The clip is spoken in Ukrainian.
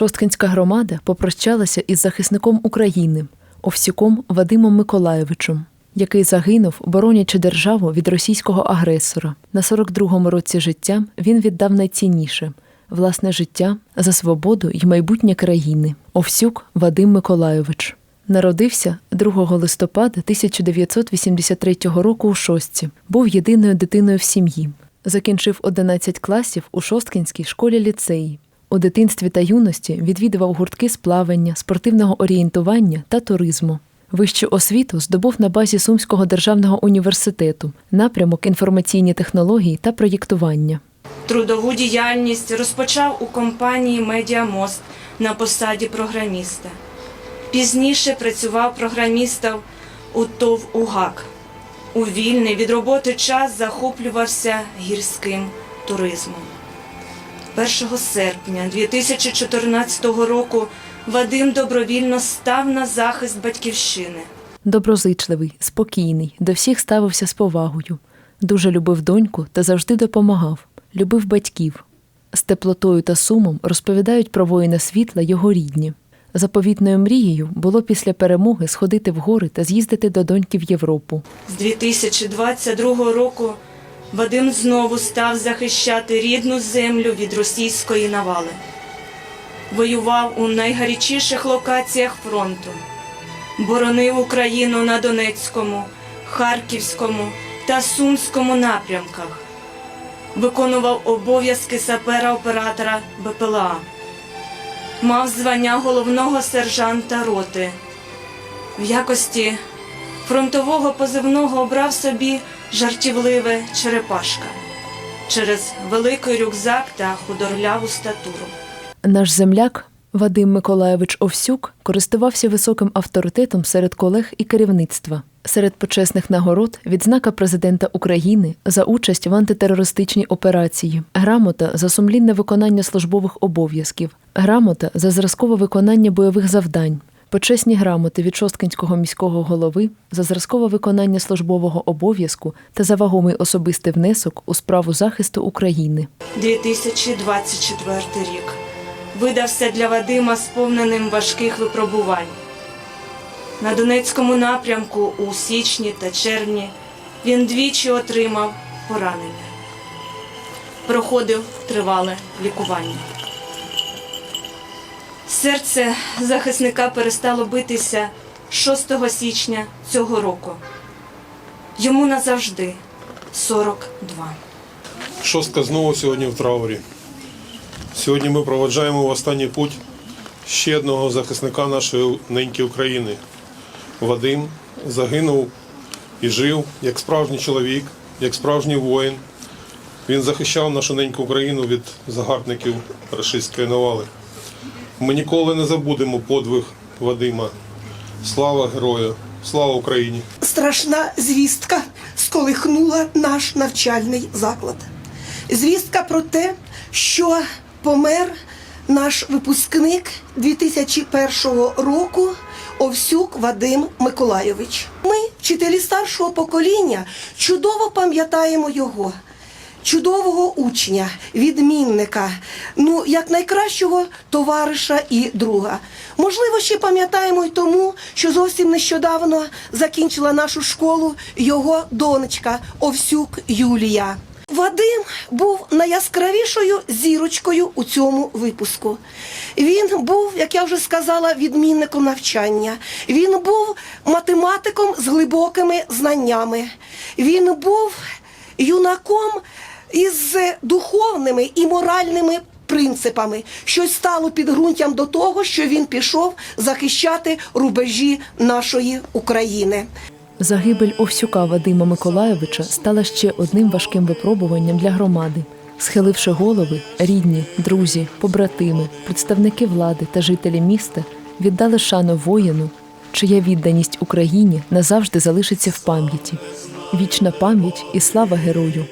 Шосткинська громада попрощалася із захисником України Овсюком Вадимом Миколаєвичем, який загинув, боронячи державу від російського агресора. На 42-му році життя він віддав найцінніше власне життя за свободу й майбутнє країни. Овсюк Вадим Миколайович. Народився 2 листопада 1983 року у Шостці. Був єдиною дитиною в сім'ї. Закінчив 11 класів у Шосткинській школі ліцеї. У дитинстві та юності відвідував гуртки з плавання, спортивного орієнтування та туризму. Вищу освіту здобув на базі Сумського державного університету, напрямок інформаційні технології та проєктування. Трудову діяльність розпочав у компанії Медіамост на посаді програміста. Пізніше працював програмістом у ТОВ УГАК. У вільний від роботи час захоплювався гірським туризмом. 1 серпня 2014 року Вадим добровільно став на захист батьківщини. Доброзичливий, спокійний, до всіх ставився з повагою. Дуже любив доньку та завжди допомагав, любив батьків. З теплотою та сумом розповідають про воїна світла його рідні. Заповітною мрією було після перемоги сходити в гори та з'їздити до доньки в Європу. З 2022 року Вадим знову став захищати рідну землю від російської навали. Воював у найгарячіших локаціях фронту, боронив Україну на Донецькому, Харківському та Сумському напрямках, виконував обов'язки сапера-оператора БПЛА, мав звання головного сержанта роти. В якості фронтового позивного обрав собі жартівливе черепашка через великий рюкзак та худорляву статуру. Наш земляк Вадим Миколаєвич Овсюк користувався високим авторитетом серед колег і керівництва. Серед почесних нагород відзнака президента України за участь в антитерористичній операції, грамота за сумлінне виконання службових обов'язків, грамота за зразкове виконання бойових завдань, почесні грамоти від Шосткинського міського голови за зразкове виконання службового обов'язку та за вагомий особистий внесок у справу захисту України. 2024 рік видався для Вадима сповненим важких випробувань. На Донецькому напрямку у січні та червні він двічі отримав поранення. Проходив тривале лікування. Серце захисника перестало битися 6 січня цього року. Йому назавжди 42. Шостка знову сьогодні в траурі. Сьогодні ми проводжаємо в останній путь ще одного захисника нашої неньки України. Вадим загинув і жив як справжній чоловік, як справжній воїн. Він захищав нашу неньку Україну від загарбників рашистської навали. Ми ніколи не забудемо подвиг Вадима. Слава герою! Слава Україні! страшна звістка сколихнула наш навчальний заклад. Звістка про те, що помер наш випускник 2001 року Овсюк Вадим Миколайович. Ми, вчителі старшого покоління, чудово пам'ятаємо його. Чудового учня, відмінника, ну як найкращого товариша і друга. Можливо, ще пам'ятаємо й тому, що зовсім нещодавно закінчила нашу школу його донечка Овсюк Юлія. Вадим був найяскравішою зірочкою у цьому випуску. Він був, як я вже сказала, відмінником навчання. Він був математиком з глибокими знаннями. Він був юнаком із духовними і моральними принципами, що стало підґрунтям до того, що він пішов захищати рубежі нашої України. Загибель Овсюка Вадима Миколайовича стала ще одним важким випробуванням для громади. Схиливши голови, рідні, друзі, побратими, представники влади та жителі міста віддали шану воїну, чия відданість Україні назавжди залишиться в пам'яті. Вічна пам'ять і слава герою!